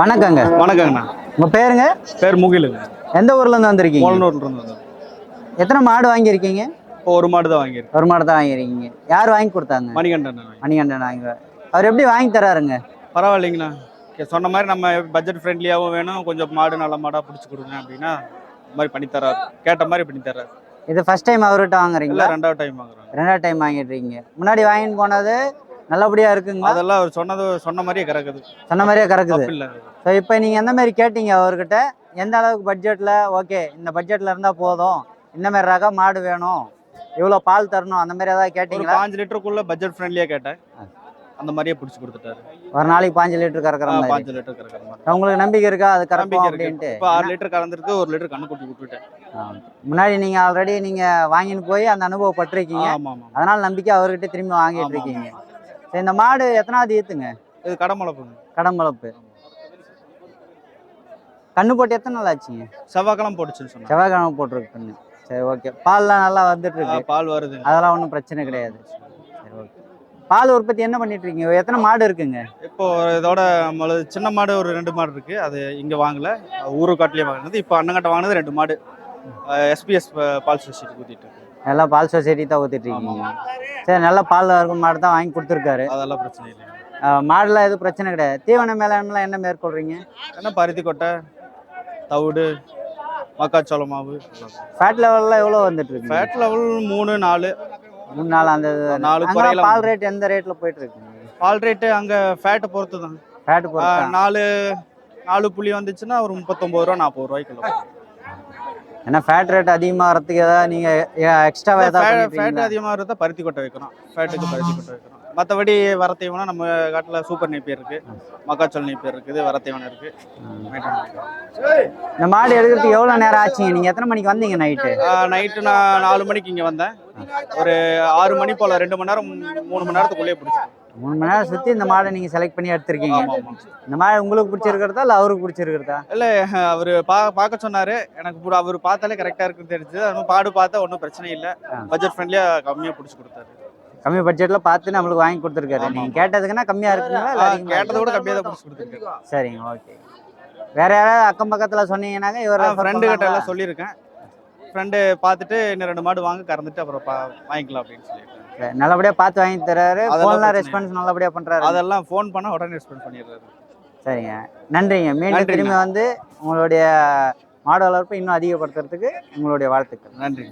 வணக்கங்க. வணக்கங்கண்ணா. உங்க பேருங்க? பேர் முகிலுங்க. எந்த ஊர்ல இருந்து வந்திருக்கீங்க? மோலனூர்ல இருந்து எத்தனை மாடு வாங்கியிருக்கீங்க? இப்போ ஒரு மாடு தான் வாங்கியிருக்கேன் ஒரு மாடு தான் வாங்கியிருக்கீங்க. யார் வாங்கி கொடுத்தாங்க? மணிகண்டன் மணிகண்டன் வாங்கி அவர் எப்படி வாங்கி தராருங்க? பரவாயில்லைங்கண்ணா. சொன்ன மாதிரி நம்ம பட்ஜெட் ஃப்ரெண்ட்லியாகவும் வேணும். கொஞ்சம் மாடு நல்ல மாடாக பிடிச்சி கொடுங்க அப்படின்னா இந்த மாதிரி பண்ணி தராரு. கேட்ட மாதிரி பண்ணி தராரு. இது ஃபர்ஸ்ட் டைம் அவர்கிட்ட வாங்குறீங்களா? ரெண்டாவது டைம் வாங்குறாங்க. ரெண்டாவது டைம் வாங்கிட்டு இருக்கீங்க முன்னாடி வாங்கிட்டு போனது நல்லபடியா இருக்குங்களா? அதெல்லாம் அவர் சொன்னது சொன்ன மாதிரியே கறக்குது சொன்ன மாதிரியே கறக்குது ஸோ இப்போ நீங்கள் எந்த மாதிரி கேட்டீங்க அவர்கிட்ட? எந்த அளவுக்கு பட்ஜெட்டில் ஓகே இந்த பட்ஜெட்டில் இருந்தால் போதும். இந்த மாதிரி ரக மாடு வேணும். இவ்வளோ பால் தரணும். அந்த மாதிரி ஏதாவது கேட்டிங்களா? பாஞ்சு லிட்டருக்குள்ள பட்ஜெட் ஃப்ரெண்ட்லியாக கேட்டேன். அந்த மாதிரியே பிடிச்சி கொடுத்துட்டாரு. ஒரு நாளைக்கு பாஞ்சு லிட்டர் கறக்கிற மாதிரி. பாஞ்சு லிட்டர் கறக்கிற மாதிரி. உங்களுக்கு நம்பிக்கை இருக்கா? அது கறக்கும் அப்படின்ட்டு. இப்போ ஆறு லிட்டர் கலந்துருக்கு ஒரு லிட்டர் கண்ணு குட்டி விட்டுட்டேன். முன்னாடி நீங்கள் ஆல்ரெடி நீங்கள் வாங்கிட்டு போய் அந்த அனுபவப்பட்டிருக்கீங்க. அதனால நம்பிக்கை அவர்கிட்ட திரும்பி வாங்கிட்டு இருக்கீங்க. இந்த மாடு எத்தனாவது ஈத்துங்க இது கடமளப்புங்க கடம்பளப்பு கண்ணு போட்டு எத்தனை நாள் ஆச்சுங்க? செவ்வாய்க்கிழமை போட்டுச்சுன்னு சொன்னாங்க. செவ்வாய்க்கிழமை போட்டிருக்கு கண்ணு. சரி ஓகே. பால்லாம் நல்லா வந்துட்டு இருக்கு பால் வருது. அதெல்லாம் ஒன்றும் பிரச்சனை கிடையாது. சரி ஓகே. பால் உற்பத்தி என்ன பண்ணிட்டு இருக்கீங்க எத்தனை மாடு இருக்குங்க? இப்போ இதோட சின்ன மாடு ஒரு ரெண்டு மாடு இருக்கு. அது இங்க வாங்கல. ஊரு காட்டிலே வாங்கினது. இப்போ அண்ணங்கிட்ட வாங்கினது ரெண்டு மாடு. எஸ்பிஎஸ் பால் சொசைட்டி ஊத்திட்டு இருக்கு. எல்லாம் பால் சொசைட்டி தான் ஊத்திட்டு இருக்கீங்க. சரி நல்ல பால் இருக்கும் மாடு தான் வாங்கி கொடுத்துருக்காரு. அதெல்லாம் பிரச்சனை இல்லை மாடுலாம் எதுவும் பிரச்சனை கிடையாது. தீவன மேலாண்மைலாம் என்ன மேற்கொள்றீங்க? என்ன பருத்தி கொட்டை தவிடு மக்காச்சோள மாவு. ஃபேட் லெவல்லாம் எவ்வளோ வந்துட்டு இருக்கு ஃபேட் லெவல் மூணு நாலு. மூணு நாள் அந்த நாலு குறையில பால் ரேட் எந்த ரேட்ல போயிட்டு இருக்குங்க பால் ரேட்டு அங்க ஃபேட்டை பொறுத்து தான் ஃபேட் ஆ, பொறுத்தா நாலு நாலு புள்ளி வந்துச்சுன்னா ஒரு முப்பத்தொம்பது ரூபா நாற்பது ரூபாய்க்குள்ள ஏன்னா ஃபேட் ரேட் அதிகமாக வரதுக்கு ஏதாவது நீங்க எக்ஸ்ட்ரா ஏதாவது ஃபேட் பண்ணிருக்கீங்களா? அதிகமாக இருந்தால் பருத்தி கொட்டை வைக்கிறோம் ஃபேட்டுக்கு பருத்தி கொட்டை வைக்கிறோம் மற்றபடி வர தீவனம் நம்ம காட்டில் சூப்பர் நெய்ப்பேர் இருக்கு. மக்காச்சோள நெய்ப்பேர் இருக்குது வர தீவனம் இருக்கு. maintain பண்ணிக்கிறோம். இந்த மாடு எடுக்கிறதுக்கு எவ்வளோ நேரம் ஆச்சுங்க? நீங்க எத்தனை மணிக்கு வந்தீங்க நைட்டு நைட்டு நான் நாலு மணிக்கு இங்கே வந்தேன். ஒரு ஆறு மணி போல் ரெண்டு மணி நேரம் மூணு மணி நேரத்துக்குள்ளேயே பிடிச்சேன் மூணு மணி நேரம் சுத்தி இந்த மாடை நீங்க செலக்ட் பண்ணி எடுத்திருக்கீங்க. இந்த மாடு உங்களுக்கு பிடிச்சிருக்கிறதா இல்ல அவருக்கு பிடிச்சிருக்கிறதா? இல்லை அவர் பா பார்க்க சொன்னார். எனக்கு அவர் பார்த்தாலே கரெக்டாக இருக்குன்னு தெரிஞ்சது. அது பாடு பார்த்தா ஒன்றும் பிரச்சனை இல்லை. பட்ஜெட் ஃப்ரெண்ட்லியாக கம்மியாக பிடிச்சி கொடுத்தாரு. கம்மி பட்ஜெட்ல பார்த்து நம்மளுக்கு வாங்கி கொடுத்துருக்காரு. ஆமா, நீங்க ஆமா. கேட்டதுக்குன்னா கம்மியா இருக்குங்களா கேட்டதை விட? கம்மியாக தான் பிடிச்சி கொடுத்துருக்கேன் சரிங்க ஓகே வேற யாராவது அக்கம் பக்கத்துல சொன்னீங்கன்னாக்க இவர் ஃப்ரெண்டு கிட்ட எல்லாம் சொல்லியிருக்கேன். ஃப்ரெண்டு பார்த்துட்டு இன்னும் ரெண்டு மாடு வாங்க கறந்துட்டு அப்புறம் பா வாங்கிக்கலாம் அப்படின்னு சொல்லியிருக்கேன். நல்லபடியா பார்த்து வாங்கி தராரு அதெல்லாம் போன்லாம் பிரச்சனை ரெஸ்பான்ஸ் நல்லபடியா பண்றாரு. அதெல்லாம் ஃபோன் பண்ணால் உடனே ரெஸ்பாண்ட் பண்ணிடுறாரு. சரிங்க. நன்றிங்க. மீண்டும் நன்றிங்க. திரும்பி வந்து உங்களுடைய மாடு வளர்ப்பு இன்னும் அதிகப்படுத்துறதுக்கு உங்களுடைய வாழ்த்துக்கள். நன்றி